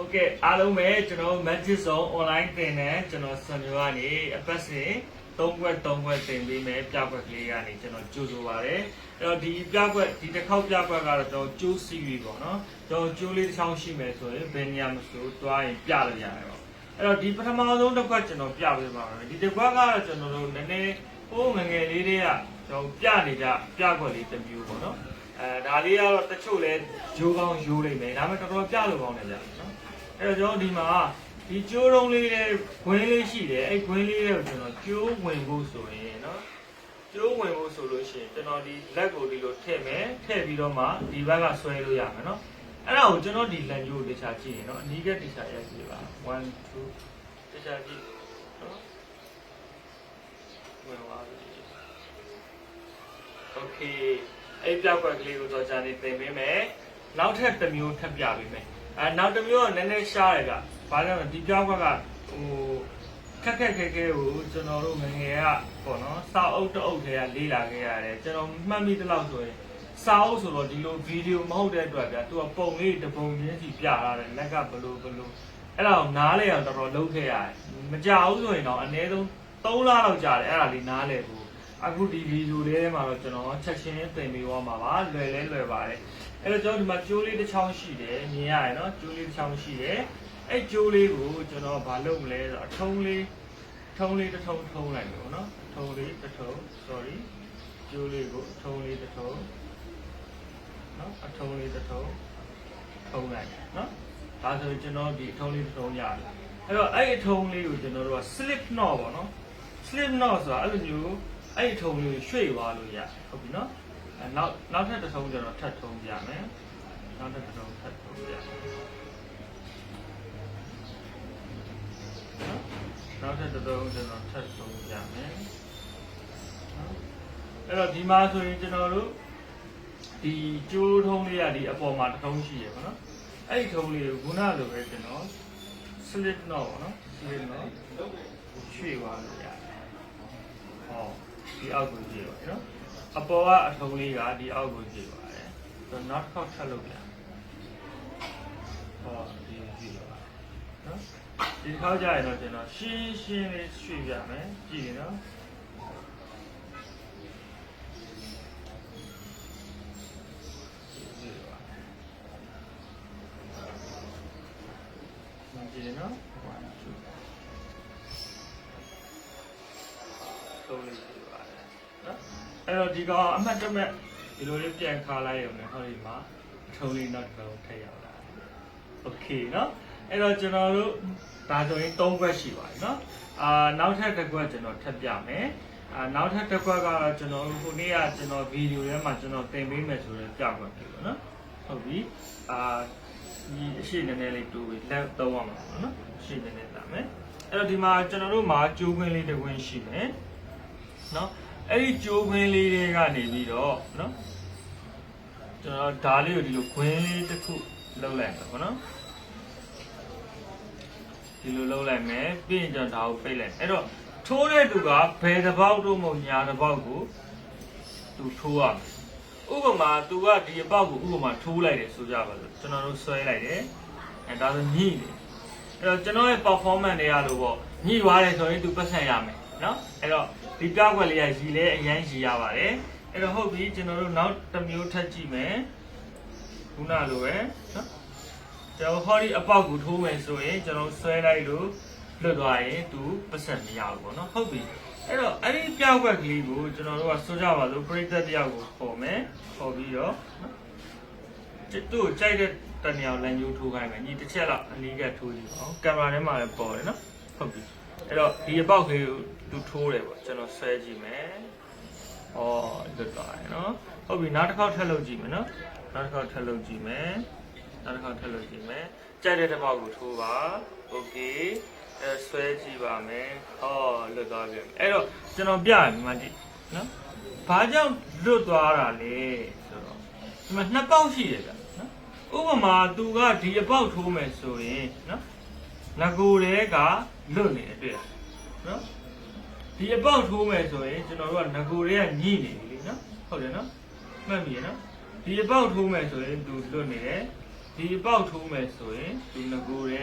ဟုတ်ကဲ့အားလုံးပဲကျွန်တော် Magic Zone online တင်တဲ့ကျွန်တော်ဆွန်မျိုးကနေအပတ်စဉ်3ခွက်3ခွက်တင်ပေးမယ်ပြကွက်ကလေးကနေကျွန်တော်ကြိုးဆိုပါရယ်အဲ့တော့ဒီပြကွက်ဒီတစ်ခေါက်ပြကွက်ကတော့ကျွန်တော်ကျိုးစီရီပေါ့နော်ကျွန်တော်ကျိုးလေးတစ်ချောင်းရှိမယ်ဆိုရင်ဘယ်နေရာမဆိုတွားရင်ပြလို့ရတယ်ပေါ့အဲ့တော့ဒီပထမဆုံးတစ်ခွက်ကျွန်တော်ပြပေးပါမယ်ဒီတစ်ခွက်ကတော့ကျွန်တော်တို့နည်းနည်းဟိုးငယ်ငယ်လေးတွေကကျွန်တော်ပြနေကြပြကွက်လေးတစ်မျိုးပေါ့နော်အဲဒါလေးကတော့တချို့လဲဂျိုးကောင်းရိုးလိမ့်မယ်ဒါပေမဲ့တော်တော်ပြလို့ကောင်းတယ်ကြာနော် အဲ့တော့ကျွန်တော်ဒီမှာဒီကျိုးတုံးလေးနဲ့ဂွင်းလေးရှိတယ်အဲ့ဂွင်းလေးကိုကျွန်တော်ကျိုးဝင်ဖို့ဆိုရင်နော်ကျိုးဝင်ဖို့ဆိုလို့ရှိရင်ကျွန်တော်ဒီလက်ကိုဒီလိုထည့်မယ်ထည့်ပြီးတော့မှဒီဘက်ကဆွဲလို့ရမယ်နော်အဲ့ဒါကိုကျွန်တော်ဒီလက်ညိုးတခြားကြည့်ရင်နော်အနီးကတခြားရက်ကြည့်ပါ1 2တခြားကြည့်နော်ဝင်သွားပြီ Okay အဲ့ပြောက်ွက်ကလေးကိုတော့ဂျာနေသင်ပေးမယ်နောက်ထပ်တစ်မျိုးထပ်ပြပေးမယ် အဲနောက်တစ်မျိုးကနည်းနည်းရှားတယ်ကဘာလဲဆိုတော့ဒီပြောက်ကကဟိုခက်ခက်ခဲခဲကိုကျွန်တော်တို့ငယ်ငယ်ကပေါ့နော်စာအုပ်တအုပ်ထဲကလေးလာခဲ့ရတယ်ကျွန်တော်မှတ်မိသလောက်ဆိုရင်စာအုပ်ဆိုတော့ဒီလိုဗီဒီယိုမဟုတ်တဲ့အတွက်ဗျာသူကပုံလေးတစ်ပုံချင်းစီပြရတယ်လက်ကဘလို့ဘလို့အဲ့ဒါကိုနားလဲအောင်တော်တော်လုပ်ခဲ့ရတယ်မကြဘူးဆိုရင်တော့အနည်းဆုံး3လလောက်ကြာတယ်အဲ့ဒါလေးနားလဲဖို့အခုဒီဗီဒီယိုလေးထဲမှာတော့ကျွန်တော်ချက်ချင်းသင်ပေးသွားမှာပါလွယ်လဲလွယ်ပါတယ် အဲ့တော့ကျွန်တော်ဒီမှာကျိုးလေးတစ်ချောင်းရှိတယ်မြင်ရတယ်နော်ကျိုးလေးတစ်ချောင်းရှိတယ်အဲ့ကျိုးလေးကိုကျွန်တော်ဘာလုပ်မလဲဆိုတော့အထုံးလေးထုံးလေးတစ်ထုံးထုံးလိုက်မယ်ပေါ့နော်ထုံးလေးတစ်ထုံး sorry ကျိုးလေးကိုအထုံးလေးတစ်ထုံးနော်အထုံးလေးတစ်ထုံးထုံးလိုက်နော်ဒါဆိုရင်ကျွန်တော်ဒီအထုံးလေးတစ်ထုံးရတယ်အဲ့တော့အဲ့အထုံးလေးကိုကျွန်တော်တို့က slip knot ပေါ့နော် slip knot ဆိုတာအဲ့လိုမျိုးအဲ့ဒီထုံလေးကိုရွှေ့သွားလို့ရတယ်ဟုတ်ပြီနော်အဲ နောက်နောက်ထပ်တစ်ထုံကျတော့ထပ်ထုံပြမယ်နောက်ထပ်တစ်ထုံထပ်ထုံပြမယ်နော်နောက်ထပ်တစ်ထုံကျတော့ထပ်ထုံပြမယ်နော်အဲ့တော့ဒီမှာဆိုရင်ကျွန်တော်တို့ဒီကျိုးထုံးလေးကဒီအပေါ်မှာတစ်ထုံရှိရပါတော့အဲ့ဒီထုံလေးကိုခုနလိုပဲကျွန်တော် slip knot ပေါ့နော် slip knot ရွှေ့သွားလို့ရတယ်ဟောဒီအောက်ကိုကြည့်ပါနော် အပေါ်ကအထုံးလေးကဒီအောက်ကိုကြည့်ပါတယ်ဆိုတော့နောက်တစ်ခေါက်ထပ်လုပ်ပြန်ဟောဒီကြည့်ပါနော်ဒီတစ်ခေါက်ကြရင်တော့ကျွန်တော်ရှင်းရှင်းလေးရွှေ့ပြမယ်ကြည့်နော်ကြည့်ပါကြည့်နော်1 2သုံးလေးရှိပါတယ်နော်အဲ့တော့ ဒီကောင်အမှတ်တမဲ့ဒီလိုလေးပြန်ခါလိုက်ရုံနဲ့ဟောဒီမှာအထုံးလေးနောက်တစ်ခုထည့်ရောက်လာโอเคနော်အဲ့တော့ကျွန်တော်တို့ဒါဆိုရင်၃ခွက်ရှိပါတယ်နော်အာနောက်ထပ်တစ်ခွက်ကျွန်တော်ထပ်ပြမယ်အာနောက်ထပ်တစ်ခွက်ကတော့ကျွန်တော်တို့ခုနေ့ကကျွန်တော်ဗီဒီယိုထဲမှာကျွန်တော်သင်ပေးမယ်ဆိုတော့ပြခွက်ပြီပေါ့နော်ဟုတ်ပြီအာဒီအရှိနည်းနည်းလေးတူပြီးလက်သုံးရမှာပေါ့နော်အရှိနည်းနည်းလာမယ်အဲ့တော့ဒီမှာကျွန်တော်တို့မှာကျိုးခွင်းလေးတစ်ခွင်းရှိမယ် နော် အဲ့ဒီကြိုးခွင်းလေးတွေကနေပြီးတော့နော်ကျွန်တော်ဓာလေးကိုဒီလိုခွင်းလေးတစ်ခုလှုပ်လိုက်မယ်ပေါ့နော်ဒီလိုလှုပ်လိုက်မယ်ပြီးရင်ကျွန်တော်ဓာကိုပိတ်လိုက်အဲ့တော့ထိုးတဲ့သူကဘယ်တစ်ပေါက်တို့မဟုတ်ညာတစ်ပေါက်ကိုသူထိုးရမယ်ဥပမာသူကဒီအပေါက်ကိုဥပမာထိုးလိုက်တယ်ဆိုကြပါစို့ကျွန်တော်တို့ဆွဲလိုက်တယ်အဲဒါဆိုညှိတယ်အဲ့တော့ကျွန်တော်ရဲ့ performance တွေရလို့ပေါ့ညှိသွားတယ်ဆိုရင်သူပတ်ဆက်ရမယ်နော်အဲ့တော့ ဒီပြောက်ွက်လေးကရီလဲအရင်ရီရပါတယ်အဲ့တော့ဟုတ်ပြီကျွန်တော်တို့နောက်တစ်မျိုးထပ်ကြည့်မယ်ခုနလိုပဲနော်ကျွန်တော်ဟောဒီအပေါက်ကိုထိုးမယ်ဆိုရင်ကျွန်တော်ဆွဲလိုက်လို့လွတ်သွားရင်သူပတ်ဆက်မရဘူးပေါ့နော်ဟုတ်ပြီအဲ့တော့အဲ့ဒီပြောက်ွက်ကလေးကိုကျွန်တော်တို့ကဆိုကြပါလို့ပရိသတ်တယောက်ကိုခေါ်မယ်ခေါ်ပြီးတော့နော်သူ့ကိုကြိုက်တဲ့တနေရာလမ်းညိုးထိုးခိုင်းမယ်ညီတစ်ချက်လောက်အနည်းကထိုးကြည့်ပါဦးကင်မရာထဲမှာလည်းပေါ်တယ်နော်ဟုတ်ပြီ အဲ့တော့ဒီအပေါက်ကလေးကိုသူထိုးတယ်ပေါ့ကျွန်တော်ဆွဲကြည့်မယ်။အော်လွတ်သွားတယ်နော်။ဟုတ်ပြီနောက်တစ်ခေါက်ထပ်လုပ်ကြည့်မယ်နော်။နောက်တစ်ခေါက်ထပ်လုပ်ကြည့်မယ်။နောက်တစ်ခေါက်ထပ်လုပ်ကြည့်မယ်။ကြိုက်တဲ့တစ်ပေါက်ကိုထိုးပါ။ Okay အဲဆွဲကြည့်ပါမယ်။အော်လွတ်သွားပြီ။အဲ့တော့ကျွန်တော်ပြဒီမှာကြည့်နော်။ဘာကြောင့်လွတ်သွားတာလဲဆိုတော့ဒီမှာနှစ်ပေါက်ရှိတယ်ဗျနော်။ဥပမာသူကဒီအပေါက်ထိုးမယ်ဆိုရင်နော်။ ငကိုတဲကလွတ်နေတယ်တွေ့လားနော်ဒီအပေါက်ထိုးမယ်ဆိုရင်ကျွန်တော်တို့ကငကိုတဲကညှိနေပြီလေနော်ဟုတ်တယ်နော်မှတ်ပြီနော်ဒီအပေါက်ထိုးမယ်ဆိုရင်သူလွတ်နေတယ်ဒီအပေါက်ထိုးမယ်ဆိုရင်ဒီငကိုတဲ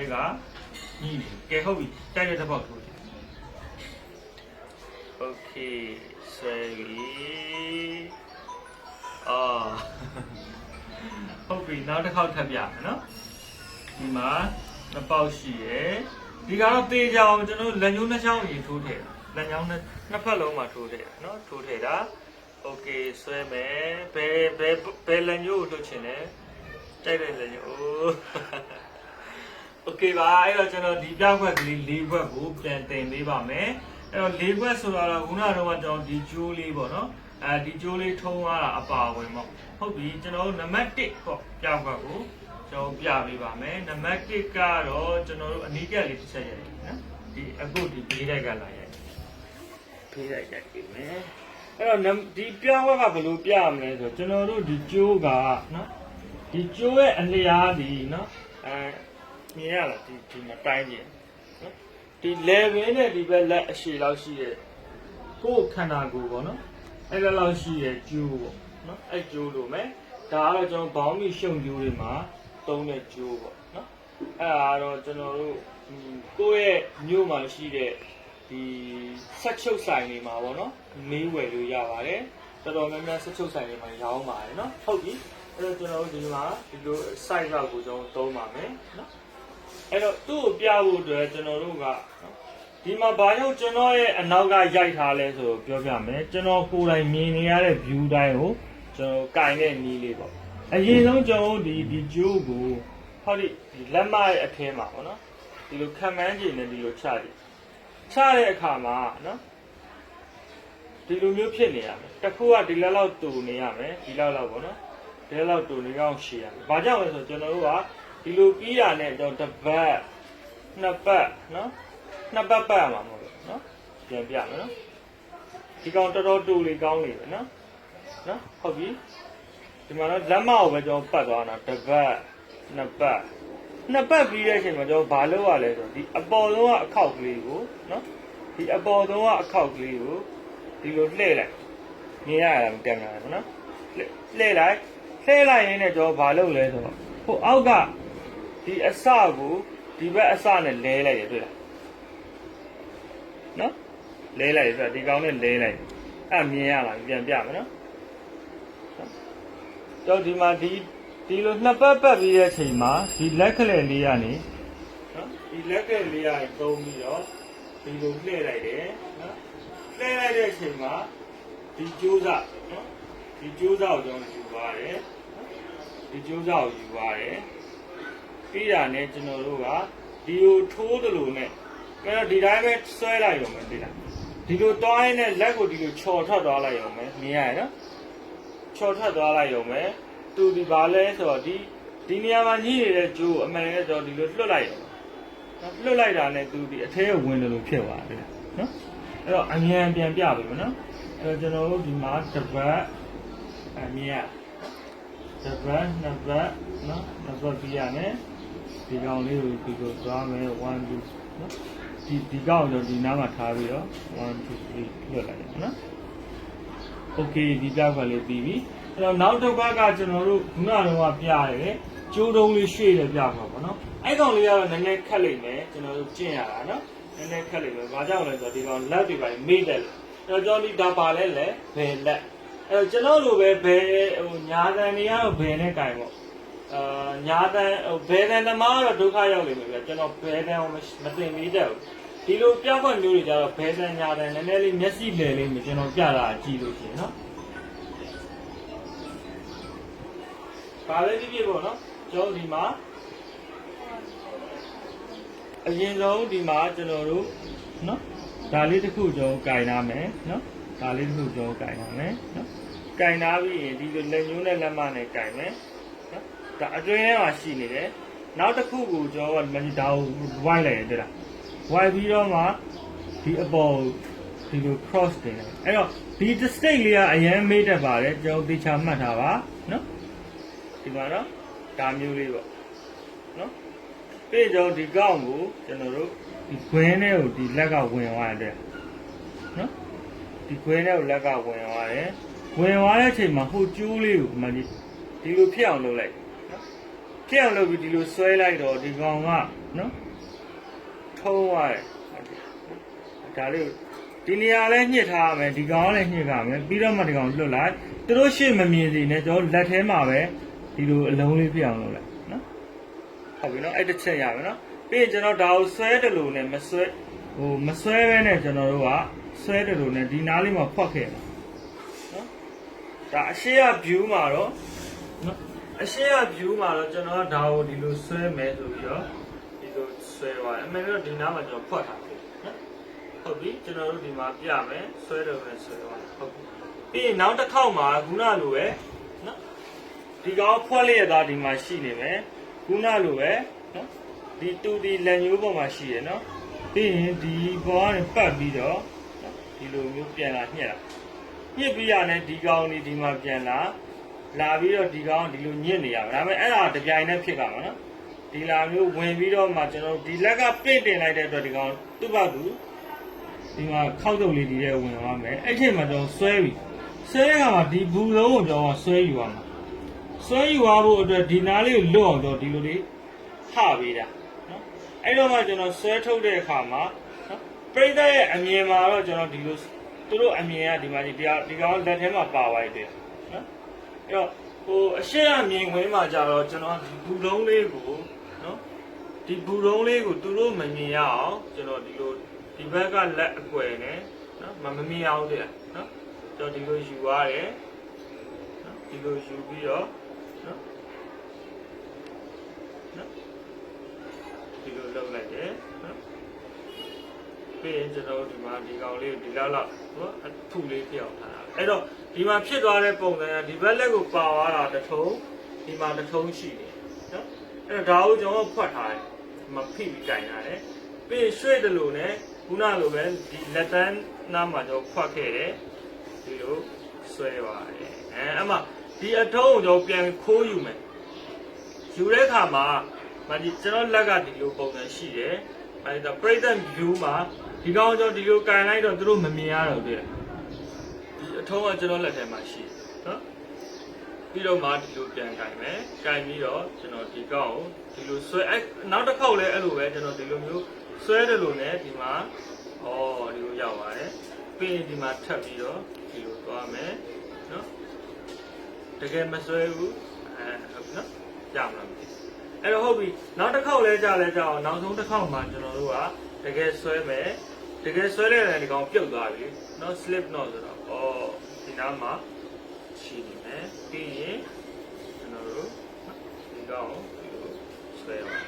ညီးကဲဟုတ်ပြီတိုက်တဲ့တစ်ပေါက်ထိုးတယ်โอเคဆွဲပြီအာဟုတ်ပြီနောက်တစ်ခေါက်ထပ်ပြမယ်နော်ဒီမှာ နှစ်ပေါက်ရှိရယ်ဒီကတော့တေးကြအောင်ကျွန်တော်လက်ညှိုးနှစ်ချောင်းအရင်ထိုးထည့်တာလက်ညှောင်းနှစ်နှစ်ဖက်လုံးမှာထိုးထည့်တာနော်ထိုးထည့်တာโอเคဆွဲမယ်ဘယ်ဘယ်ဘယ်လက်ညှိုးကိုလွတ်ချင်လဲတိုက်တဲ့လက်ညှိုးအိုး โอเคပါအဲ့တော့ကျွန်တော်ဒီပြောက်ခွက်ကလေး၄ခွက်ကိုပြန်တင်ပေးပါမယ်အဲ့တော့၄ခွက်ဆိုတော့ခုနကတော့ကျွန်တော်ဒီကျိုးလေးပေါ့နော်အဲဒီကျိုးလေးထုံးသွားတာအပါဝင်ပေါ့ဟုတ်ပြီကျွန်တော်တို့နံပါတ်1ပေါ့ပြောက်ခွက်ကို ကျွန်တော်ပြပေးပါမယ်နံပါတ်1ကတော့ကျွန်တော်တို့အနီးကပ်လေးတစ်ချက်ရိုက်နော်ဒီအခုဒီဘေးတိုက်ကလာရိုက်ဘေးတိုက်ရိုက်ပြီမယ်အဲ့တော့နံဒီပြောက်ခွက်ကဘယ်လိုပြရမလဲဆိုတော့ကျွန်တော်တို့ဒီကျိုးကနော်ဒီကျိုးရဲ့အလျားဒီနော်အဲမြင်ရလားဒီဒီမှာတိုင်းကြည့်နော်ဒီ level နဲ့ဒီဘက်လက်အရှည်လောက်ရှိတဲ့ကိုယ်ခန္ဓာကိုယ်ပေါ့နော်အဲ့လိုလောက်ရှိတဲ့ကျိုးပေါ့နော်အဲ့ကျိုးလို့မယ်ဒါကတော့ကျွန်တော်ဘောင်းမီရှုံကျိုးတွေမှာ သုံးတဲ့ကျိုးပေါ့နော်အဲ့ဒါကတော့ကျွန်တော်တို့ဟိုကိုယ့်ရဲ့မြို့မှာရှိတဲ့ဒီဆက်ချုပ်ဆိုင်တွေမှာပေါ့နော်မေးဝယ်လို့ရပါတယ်တော်တော်များများဆက်ချုပ်ဆိုင်တွေမှာရောင်းပါတယ်နော်ဟုတ်ပြီအဲ့တော့ကျွန်တော်တို့ဒီမှာဒီလို site လောက်ကိုကျွန်တော်သုံးပါမယ်နော်အဲ့တော့သူ့ကိုပြဖို့အတွက်ကျွန်တော်တို့ကနော်ဒီမှာဘာကြောင့်ကျွန်တော်ရဲ့အနောက်ကရိုက်ထားလဲဆိုတော့ပြောပြမယ်ကျွန်တော်ကိုယ်တိုင်မြင်နေရတဲ့ view တိုင်းကိုကျွန်တော်ကင်တဲ့နည်းလေးပေါ့ အရင်ဆုံးကျွန်တော်ဒီဒီကျိုးကိုဟောဒီဒီလက်မရဲ့အထင်းမှာပေါ့နော်ဒီလိုခံမှန်းကြည့်နေဒီလိုချကြည့်ချတဲ့အခါမှာနော်ဒီလိုမျိုးဖြစ်နေရမယ်တစ်ခုကဒီလက်လောက်တူနေရမယ်ဒီလောက်လောက်ပေါ့နော်ဒီလက်လောက်တူနေအောင်ရှည်ရမယ်ဘာကြောင့်လဲဆိုတော့ကျွန်တော်တို့ကဒီလိုပြီးတာနဲ့တော့တစ်ပတ်နှစ်ပတ်နော်နှစ်ပတ်ပတ်ရမှာမဟုတ်ဘူးနော်ပြန်ပြမယ်နော်ဒီကောင်တော်တော်တူလေးကောင်းနေပဲနော်နော်ဟုတ်ပြီ ဒီမှာတော့လက်မအောင်ပဲကျွန်တော်ပတ်သွားတာတစ်ပတ်နှစ်ပတ်နှစ်ပတ်ပြီးတဲ့အချိန်မှာကျွန်တော်ဘာလုပ်ရလဲဆိုတော့ဒီအပေါ်ဆုံးကအခောက်ကလေးကိုနော်ဒီအပေါ်ဆုံးကအခောက်ကလေးကိုဒီလိုလှည့်လိုက်မြင်ရတာမတက်နိုင်ဘူးနော်လှည့်လှည့်လိုက်လှည့်လိုက်ရင်းနဲ့ကျွန်တော်ဘာလုပ်လဲဆိုတော့ဟိုအောက်ကဒီအစကိုဒီဘက်အစနဲ့လဲလိုက်ရတွေ့လားနော်လဲလိုက်ရဆိုတော့ဒီကောင်နဲ့လဲလိုက်အဲ့မြင်ရလားပြန်ပြမယ်နော် တော့ဒီမှာဒီဒီလိုနှစ်ပတ်ပတ်ပြီးတဲ့အချိန်မှာဒီလက်ကလေးလေးကနေနော်ဒီလက်ကလေးလေးကနေသုံးပြီးတော့ဒီလိုလှည့်လိုက်တယ်နော်လှည့်လိုက်တဲ့အချိန်မှာဒီကြိုးစားနော်ဒီကြိုးစားကိုကျွန်တော်ယူပါတယ်ဒီကြိုးစားကိုယူပါတယ်ပြီးတာနဲ့ကျွန်တော်တို့ကဒီကိုထိုးသလိုနဲ့အဲ့တော့ဒီတိုင်းပဲဆွဲလိုက်ရုံပဲသိလားဒီလိုတွိုင်းနဲ့လက်ကိုဒီလိုချော်ထွက်သွားလိုက်ရုံပဲမြင်ရရနော် ချော်ထွက်သွားလိုက်ရုံပဲသူဒီဘာလဲဆိုတော့ဒီဒီနေရာမှာညှိနေတဲ့ဂျိုးအမှန်နဲ့ဆိုတော့ဒီလိုလွတ်လိုက်ရုံနော်လွတ်လိုက်တာနဲ့သူဒီအထဲကိုဝင်တယ်လို့ဖြစ်သွားတယ်နော်အဲ့တော့အမြန်ပြန်ပြပြီမနော်အဲ့တော့ကျွန်တော်တို့ဒီမှာတစ်ပတ်အမြန်တစ်ပတ်နှစ်ပတ်နော်နှစ်ပတ်ပြရမယ်ဒီကောင်လေးကိုဒီလိုသွားမယ်1 2နော်ဒီဒီကောင်ကိုဒီနားမှာထားပြီးတော့1 2 3လွတ်လိုက်တယ်နော် โอเคဒီပြောက်ကလေးပြီးပြီအဲ့တော့နောက်တစ်ပတ်ကကျွန်တော်တို့ခုနကတော့ပြရတယ်ကျိုးတုံးလေးရွှေ့တယ်ပြမှာပေါ့နော်အဲ့ကောင်လေးကတော့နည်းနည်းခက်လိမ့်မယ်ကျွန်တော်တို့ကျင့်ရတာနော်နည်းနည်းခက်လိမ့်မယ်ဘာကြောင့်လဲဆိုတော့ဒီကောင်လက်တွေပါမေ့တယ်လို့အဲ့တော့ကျွန်တော်ဒီဒါပါလဲလဲဘယ်လက်အဲ့တော့ကျွန်တော်လိုပဲဘယ်ဟိုညာတန်တွေကတော့ဘယ်နဲ့ကြိုင်ပေါ့ အာညာတန်ဟိုဘယ်တန်သမားကတော့ဒုက္ခရောက်နေပြီဗျကျွန်တော်ဘယ်တန်ကိုမသိမိတတ်ဘူး ဒီလိုပြောက်ခွင့်မျိုးတွေကြတော့ဘယ်တန်ညာတန်နည်းနည်းလေးမျက်စိလည်လေးမြကျွန်တော်ပြတာကြည့်လို့ရှိရင်နော်ပါလေဒီပြပေါ့နော်ကျွန်တော်ဒီမှာအရင်ဆုံးဒီမှာကျွန်တော်တို့နော်ဒါလေးတစ်ခုကျွန်တော်ကင်ထားမယ်နော်ဒါလေးတစ်ခုကျွန်တော်ကင်ထားမယ်နော်ကင်ထားပြီးရင်ဒီလိုလက်ညှိုးနဲ့လက်မနဲ့ကင်မယ်နော်ဒါအတွင်းထဲမှာရှိနေတယ်နောက်တစ်ခုကိုကျွန်တော်ကမဒါကိုဝိုင်းလိုက်ရတယ်လား ဝိုင်းပြီးတော့မှဒီအပေါ်ဒီလို cross တင်တယ်အဲ့တော့ဒီ state လေးကအရင်မေးတတ်ပါတယ်ကျွန်တော်သေချာမှတ်ထားပါနော်ဒီမှာနော်ဒါမျိုးလေးပေါ့နော်ပြီးတော့ဒီကောက်ကိုကျွန်တော်တို့ဒီခွင်းထဲကိုဒီလက်ကဝင်သွားတယ်နော်ဒီခွင်းထဲကိုလက်ကဝင်သွားတယ်ဝင်သွားတဲ့အချိန်မှာဟိုကျိုးလေးကိုဒီမှာဒီဒီလိုဖြစ်အောင်လုပ်လိုက်နော်ဖြစ်အောင်လုပ်ပြီးဒီလိုဆွဲလိုက်တော့ဒီကောင်ကနော် ထုံးသွားတယ်ဒါလေးဒီနေရာလဲညှစ်ထားရမယ်ဒီကောင်လည်းညှစ်ထားမယ်ပြီးတော့မှဒီကောင်လွတ်လိုက်သူတို့ရှေ့မမြင်စီနဲ့ကျွန်တော်လက်ထဲမှာပဲဒီလိုအလုံးလေးပြအောင်လုပ်လိုက်နော်ဟုတ်ပြီနော်အဲ့တစ်ချက်ရမယ်နော်ပြီးရင်ကျွန်တော်ဒါကိုဆွဲတယ်လို့နဲ့မဆွဲဟိုမဆွဲဘဲနဲ့ကျွန်တော်တို့ကဆွဲတယ်လို့နဲ့ဒီနားလေးမှာဖွက်ခဲ့မှာနော်ဒါအရှိရ view မှာတော့နော်အရှိရ view မှာတော့ကျွန်တော်ကဒါကိုဒီလိုဆွဲမယ်ဆိုပြီးတော့ဒီလို ဆွဲသွားတယ်အမှန်တော့ဒီနားမှာကျွန်တော်ဖွက်ထားတယ်နော်ဟုတ်ပြီကျွန်တော်တို့ဒီမှာပြမယ်ဆွဲတော့မယ်ဆွဲတော့ဟုတ်ပြီပြီးရင်နောက်တစ်ခေါက်မှာခုနလိုပဲနော်ဒီကောင်ဖွက်လျက်သားဒီမှာရှိနေမယ်ခုနလိုပဲနော်ဒီတူဒီလက်ညိုးပေါ်မှာရှိရယ်နော်ပြီးရင်ဒီဘောကနေပတ်ပြီးတော့နော်ဒီလိုမျိုးပြန်လာညှက်လာညှက်ပြီးရတယ်ဒီကောင်ဒီဒီမှာပြန်လာလာပြီးတော့ဒီကောင်ဒီလိုညှစ်နေရမယ်ဒါပေမဲ့အဲ့ဒါတပြိုင်တည်းဖြစ်ကြမှာနော် ဒီလာမျိုးဝင်ပြီးတော့မှကျွန်တော်တို့ဒီလက်ကပင့်တင်လိုက်တဲ့အတွက်ဒီကောင်သူ့ဘက်သူဒီမှာခောက်တုပ်လေးဒီထဲဝင်သွားမယ်အဲ့ချိန်မှာကျွန်တော်ဆွဲပြီဆွဲရမှာဒီဘူးလုံးကိုကျွန်တော်ဆွဲယူရမှာဆွဲယူရဖို့အတွက်ဒီနားလေးကိုလွတ်အောင်တော့ဒီလိုလေးဟပေးတာနော်အဲ့တော့မှကျွန်တော်ဆွဲထုတ်တဲ့အခါမှာနော်ပြိဿရဲ့အမြင်မှာတော့ကျွန်တော်ဒီလိုသူတို့အမြင်ကဒီမှာဒီတရားဒီကောင်လက်ထဲမှာပါသွားတယ်နော်အဲ့တော့ဟိုအရှိအမြင်ခွင်းမှာကြတော့ကျွန်တော်ဒီဘူးလုံးလေးကိုနော် ဒီဘူးလုံးလေးကိုသူတို့မမြင်ရအောင်ကျွန်တော်ဒီလိုဒီဘက်ကလက်အကွယ်နဲ့နော်မမမြင်အောင်တဲ့နော်ကျွန်တော်ဒီလိုယူရတယ်နော်ဒီလိုယူပြီးတော့နော်နော်ဒီလိုလုပ်လိုက်တယ်နော်ပြီးရင်ကျွန်တော်ဒီမှာဒီကောင်လေးကိုဒီလောက်လောက်နော်အထူလေးပြောင်းထားတာအဲ့တော့ဒီမှာဖြစ်သွားတဲ့ပုံစံကဒီဘက်လက်ကိုပါသွားတာတစ်ထုံးဒီမှာတစ်ထုံးရှိတယ်နော်အဲ့တော့ဒါကိုကျွန်တော်ဖွက်ထားတယ်ဒီ မှာဖိပြီးကြင်ထားတယ်ပြီးရင်ရွှေ့တယ်လို့ ਨੇ ခုနလိုပဲဒီလက်တန်းနားမှာကျွန်တော်ဖွက်ခဲ့တယ်ဒီလိုဆွဲပါတယ်အဲအမှဒီအထုံးကိုကျွန်တော်ပြန်ခိုးယူမယ်ယူတဲ့အခါမှာမဒီကျွန်တော်လက်ကဒီလိုပုံစံရှိတယ်အဲဒီတော့ present view မှာဒီကောင်ကျွန်တော်ဒီလိုကန်လိုက်တော့သူတို့မမြင်ရတော့တွေ့တယ်ဒီအထုံးကကျွန်တော်လက်ထဲမှာရှိတယ်နော် ပြီးတော့မှဒီလိုပြန်ကန်မယ်ကန်ပြီးတော့ကျွန်တော်ဒီကောင်ကိုဒီလိုဆွဲအဲနောက်တစ်ခေါက်လည်းအဲ့လိုပဲကျွန်တော်ဒီလိုမျိုးဆွဲတယ်လို့ねဒီမှာဩဒီလိုရောက်ပါတယ်ပြီးရင်ဒီမှာထပ်ပြီးတော့ဒီလိုသွားမယ်နော်တကယ်မဆွဲဘူးအဲဟုတ်နော်ကြမလားမသိဘူးအဲ့တော့ဟုတ်ပြီနောက်တစ်ခေါက်လဲကြလဲကြအောင်နောက်ဆုံးတစ်ခေါက်မှာကျွန်တော်တို့ကတကယ်ဆွဲမယ်တကယ်ဆွဲလိုက်တဲ့ဒီကောင်ပြုတ်သွားပြီနော် slip တော့ဆိုတော့ဩဒီနားမှာရှိနေမယ် ပြီးရင်ကျွန်တော်တို့နော်ဒီကောင်ကိုဒီလိုဆွဲအောင်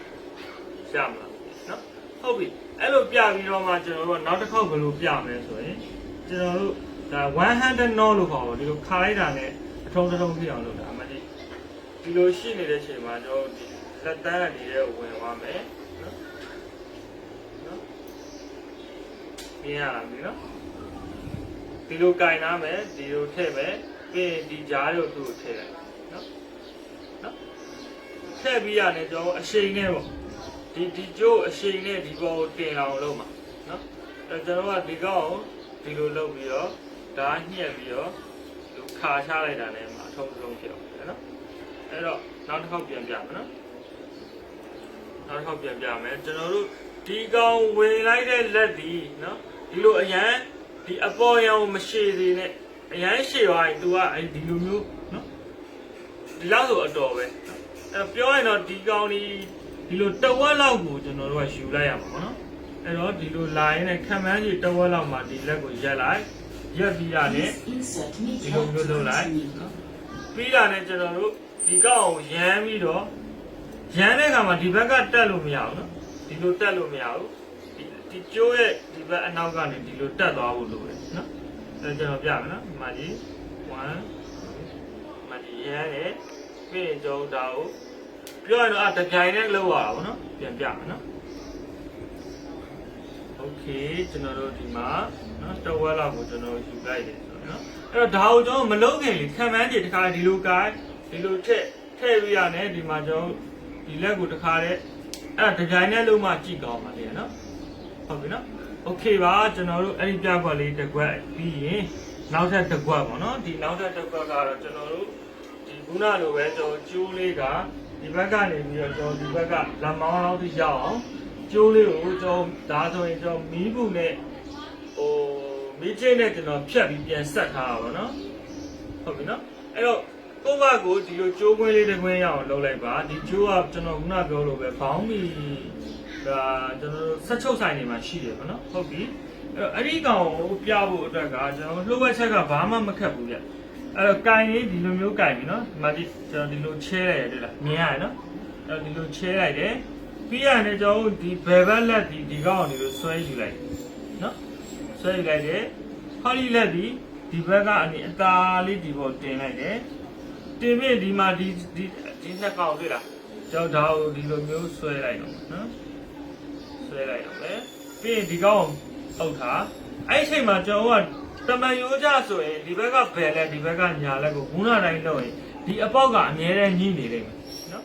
ကြမလားမသိဘူးနော်ဟုတ်ပြီအဲ့လိုပြပြီးတော့မှကျွန်တော်တို့ကနောက်တစ်ခေါက်ဘယ်လိုပြမလဲဆိုရင်ကျွန်တော်တို့ဒါ100 knot လို့ခေါ်တော့ဒီလိုခါလိုက်တာနဲ့အထုံးတစ်ထုံးပြအောင်လုပ်တာအမှန်ကြီးဒီလိုရှိနေတဲ့ချိန်မှာကျွန်တော်တို့ဒီလက်တန်းကဒီထဲဝင်သွားမယ်နော်နော်မြင်ရလားမသိနော် ဒီလိုကင်နာမယ်ဒီလိုထည့်မယ်ပြီးရင်ဒီကြားတွေကိုသူ့ကိုထည့်လိုက်နော်နော်ထည့်ပြီးရတယ်ကျွန်တော်အရှိန်နဲ့ပေါ့ဒီဒီကျိုးအရှိန်နဲ့ဒီဘောကိုတင်အောင်လုပ်မှာနော်အဲကျွန်တော်ကဒီကောင်ကိုဒီလိုလုပ်ပြီးတော့ဓာတ်ညှက်ပြီးတော့ဒီခါချလိုက်တာနဲ့မှအထုံးထုံးဖြစ်အောင်တယ်နော်အဲ့တော့နောက်တစ်ခေါက်ပြန်ပြမယ်နော်နောက်တစ်ခေါက်ပြန်ပြမယ်ကျွန်တော်တို့ဒီကောင်ဝင်လိုက်တဲ့လက်ဒီနော်ဒီလိုအရန် ဒီအပေါ်ရောင်မရှိစေနဲ့အရန်ရှည်သွားရင် तू ကအဲဒီလိုမျိုးနော်ဒီလောက်ဆိုအတော်ပဲအဲပြောရင်တော့ဒီကောင်ဒီဒီလိုတဝက်လောက်ကိုကျွန်တော်တို့ကယူလိုက်ရမှာပေါ့နော်အဲ့တော့ဒီလိုလာရင်လည်းခံမှန်းကြီးတဝက်လောက်မှာဒီလက်ကိုရက်လိုက်ရက်ပြီးရတယ် Insert ဒီ media လိုမျိုးလုပ်လိုက် continue. နော်ပြီးတာနဲ့ကျွန်တော်တို့ဒီကောက်ကိုရမ်းပြီးတော့ရမ်းတဲ့အခါမှာဒီဘက်ကတက်လို့မရဘူးနော်ဒီလိုတက်လို့မရဘူး ဒီဒီကျိုးရဲ့ဒီဘက်အနောက်ကနေဒီလိုတက်သွားဖို့လိုတယ်နော်အဲ့ကျွန်တော်ပြမယ်နော်ဒီမှာကြီး1မဒီရမ်းတယ်ပြီးရင်ကျွန်တော်ဒါကိုပြောရင်တော့အတပြိုင်နဲ့လောက်ရတာပေါ့နော်ပြန်ပြမယ်နော်โอเคကျွန်တော်တို့ဒီမှာနော်တဝက်လောက်ကိုကျွန်တော်ယူလိုက်တယ်ဆိုတော့နော်အဲ့တော့ဒါကိုကျွန်တော်မလုံးခင်လေခံမှန်းကြည့်တစ်ခါဒီလိုကိုင်းဒီလိုထည့်ထည့်ပြီးရတယ်ဒီမှာကျွန်တော်ဒီလက်ကိုတစ်ခါတည်းအဲ့ဒါတပြိုင်နဲ့လုံးမှကြည့်ကောင်းပါလေနော် ဟုတ်ပြီနော်โอเคပါကျွန်တော်တို့အဲ့ဒီပြကွက်လေးတစ်ကွက်ပြီးရင်နောက်ထပ်တစ်ကွက်ပေါ့နော်ဒီနောက်ထပ်တစ်ကွက်ကတော့ကျွန်တော်တို့ဒီခုနလိုပဲကျွန်တော်ကျိုးလေးက ဒီဘက်ကနေပြီးတော့ကျွန်တော်ဒီဘက်ကလက်မောင်းလောက်ထိရအောင်ကျိုးလေးကိုကျွန်တော်ဒါဆိုရင်ကျွန်တော်မီးဘူးနဲ့ဟိုမီးချင်းနဲ့ကျွန်တော်ဖြတ်ပြီးပြန်ဆက်ထားတာပါနော်ဟုတ်ပြီနော်အဲ့တော့ကိုယ့်ဘက်ကိုဒီလိုကျိုးခွင်းလေးတစ်ခွင်းရအောင်လုပ်လိုက်ပါဒီကျိုးကကျွန်တော်ခုနပြောလို့ပဲဘောင်းမီ ဒါကျွန်တော်တို့ဆက်ချုပ်ဆိုင်တွေမှာရှိတယ်ပေါ့နော်ဟုတ်ပြီအဲ့တော့အဲ့ဒီကောင်ကိုပြဖို့အတွက်ကကျွန်တော်လှုပ်ဝက်ချက်ကဘာမှမခက်ဘူးဗျအဲ့တော့ကင်လေးဒီလိုမျိုးကင်ပြီနော်ဒီမှာဒီကျွန်တော်ဒီလိုချဲလိုက်ရတယ်လားမြင်ရတယ်နော်အဲ့တော့ဒီလိုချဲလိုက်တယ်ပြီးရတယ်ကျွန်တော်တို့ဒီဘယ်ဘက်လက်ဒီဒီကောင်ကိုဒီလိုဆွဲယူလိုက်နော်ဆွဲယူလိုက်တယ်ဟောဒီလက်ဒီဒီဘက်ကအနီအသားလေးဒီပေါ်တင်လိုက်တယ်တင်ပြီးဒီမှာဒီဒီဒီနှစ်ကောင်တွေ့လားကျွန်တော်ဒါကိုဒီလိုမျိုးဆွဲလိုက်တော့နော် ဆွဲလိုက်တော့မယ်ပြီးရင်ဒီကောင်ကိုအုပ်ထားအဲ့ဒီအချိန်မှာကျွန်တော်ကတမန်ရိုးကြဆိုရင်ဒီဘက်ကဘယ်လဲဒီဘက်ကညာလက်ကိုခုနတိုင်းလုပ်ရင်ဒီအပေါက်ကအမြဲတမ်းညှိနေလိမ့်မယ်နော်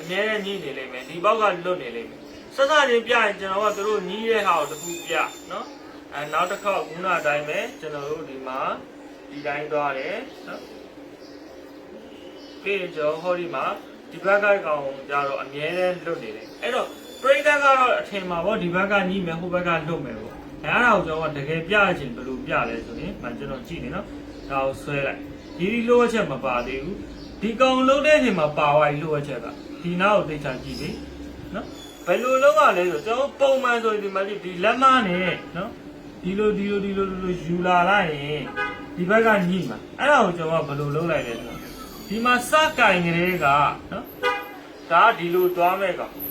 အများနဲ့ညှိနေလိမ့်မယ်ဒီဘောက်ကလွတ်နေလိမ့်မယ်ဆက်စချင်းပြရင်ကျွန်တော်ကတို့ညှိတဲ့ဟာကိုတစ်ခုပြနော်အဲနောက်တစ်ခေါက်ခုနအတိုင်းပဲကျွန်တော်တို့ဒီမှာဒီတိုင်းသွားတယ်နော်ပြီးရင်ကျွန်တော်ဟောဒီမှာဒီဘက်ကကောင်ကြတော့အများနဲ့လွတ်နေတယ်အဲ့တော့ ပရိသတ်ကတော့အထင်မှာပေါ့ဒီဘက်ကညှိမယ်ဟိုဘက်ကလွတ်မယ်ပေါ့အဲအဲ့ဒါကိုကျွန်တော်ကတကယ်ပြချင်ဘယ်လိုပြလဲဆိုရင်မှကျွန်တော်ကြည့်နေနော်ဒါကိုဆွဲလိုက်ဒီဒီလိုအချက်မပါသေးဘူးဒီကောင်လုံးတဲ့အချိန်မှာပါသွားပြီလိုအချက်ကဒီနားကိုသိချာကြည့်လေနော်ဘယ်လိုလုပ်ရလဲဆိုကျွန်တော်ပုံမှန်ဆိုရင်ဒီမှာကြည့်ဒီလက်မနဲ့နော်ဒီလိုဒီလိုဒီလိုဒီလိုယူလာလိုက်ရင်ဒီဘက်ကညှိမှာအဲ့ဒါကိုကျွန်တော်ကဘယ်လိုလုပ်လိုက်လဲဆိုတော့ဒီမှာစကင်ကလေးကနော်ဒါကဒီလိုသွားမဲ့ကောင်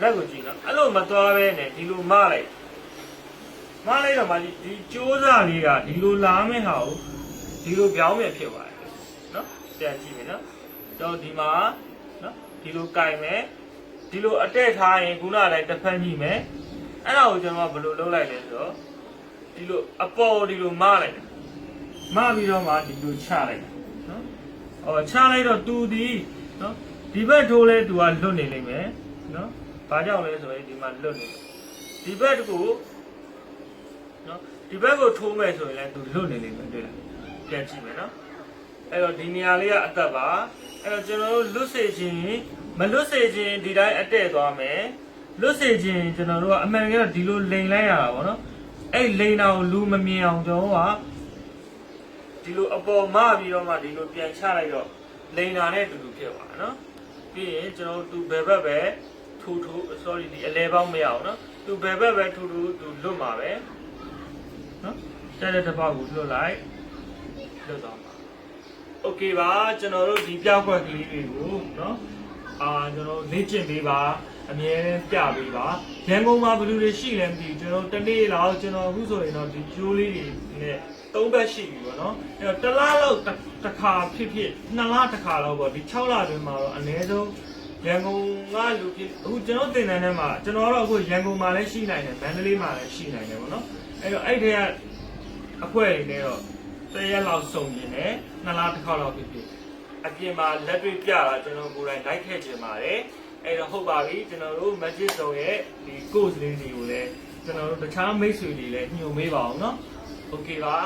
လက်ကိုကြည့်နော်အဲ့လိုမသွားဘဲနဲ့ဒီလိုမလိုက်မလိုက်တော့မှဒီဒီစူးစားလေးကဒီလိုလာမယ့်ဟာကိုဒီလိုပြောင်းပြန်ဖြစ်သွားတယ်နော်ပြန်ကြည့်မယ်နော်တော့ဒီမှာနော်ဒီလိုကင်မယ်ဒီလိုအတက်ထားရင်ခုနကလည်းတစ်ဖက်ညှိမယ်အဲ့ဒါကိုကျွန်တော်ကဘယ်လိုလုပ်လိုက်လဲဆိုတော့ဒီလိုအပေါ်ဒီလိုမလိုက်တယ်မပြီးတော့မှဒီလိုချလိုက်တယ်နော်အော်ချလိုက်တော့တူဒီနော်ဒီဘက်ထိုးလဲသူကလွတ်နေလိမ့်မယ်နော် ဘာကြောင့်လဲဆိုရင်ဒီမှာလွတ်နေတယ်ဒီဘက်တကူနော်ဒီဘက်ကိုထိုးမဲ့ဆိုရင်လည်းသူလွတ်နေလိမ့်မယ်တွေ့လားပြန်ကြည့်မယ်နော်အဲ့တော့ဒီနေရာလေးကအသက်ပါအဲ့တော့ကျွန်တော်တို့လွတ်စေခြင်းမလွတ်စေခြင်းဒီတိုင်းအတဲ့သွားမယ်လွတ်စေခြင်းကျွန်တော်တို့ကအမှန်တကယ်တော့ဒီလိုလိန်လိုက်ရတာပေါ့နော်အဲ့လိန်တာကိုလူမမြင်အောင်ကျွန်တော်ကဒီလိုအပေါ်မပြီးတော့မှဒီလိုပြန်ချလိုက်တော့လိန်တာနဲ့အတူတူဖြစ်သွားတာနော်ပြီးရင်ကျွန်တော်တို့သူဘယ်ဘက်ပဲ ထိုးထိုး sorry ဒီအလဲပေါင်းမရအောင်နော်သူဘယ်ဘက်ပဲထိုးထိုးသူလွတ်မှာပဲနော်တက်တဲ့တစ်ပေါက်ကိုလွတ်လိုက်လွတ်သွားပါ okay ပါကျွန်တော်တို့ဒီပြခွက်ကလေးတွေကိုနော်အာကျွန်တော်လေ့ကျင့်ပေးပါအမြဲတမ်းပြပေးပါရန်ကုန်မှာဘယ်လိုတွေရှိလဲမသိဘူးကျွန်တော်တနေ့လောက်ကျွန်တော်အခုဆိုရင်တော့ဒီကျိုးလေးတွေနဲ့သုံးဘက်ရှိပြီပေါ့နော်အဲ့တော့တစ်လလောက်တစ်ခါဖြစ်ဖြစ်နှစ်လတစ်ခါလောက်ပေါ့ဒီ6လတွင်မှာတော့အနည်းဆုံး ရန်ကုန်ကလူဖြစ်အခုကျွန်တော်တင်တန်းထဲမှာကျွန်တော်ကတော့အခုရန်ကုန်မှာလည်းရှိနိုင်တယ်မန္တလေးမှာလည်းရှိနိုင်တယ်ပေါ့နော်အဲ့တော့အဲ့ဒီကအဖွဲတွေနဲ့တော့တစ်ရက်လောက်စုံနေတယ်နှစ်လားတစ်ခါလောက်ဖြစ်ဖြစ်အပြင်မှာလက်တွေ့ပြတာကျွန်တော်ကိုယ်တိုင်လိုက်ခဲ့ချင်ပါတယ်အဲ့တော့ဟုတ်ပါပြီကျွန်တော်တို့ Magic Zone ရဲ့ဒီ course လေးတွေကိုလည်းကျွန်တော်တို့တခြားမိတ်ဆွေတွေလည်းညွှန်ပေးပါအောင်เนาะ โอเคပါ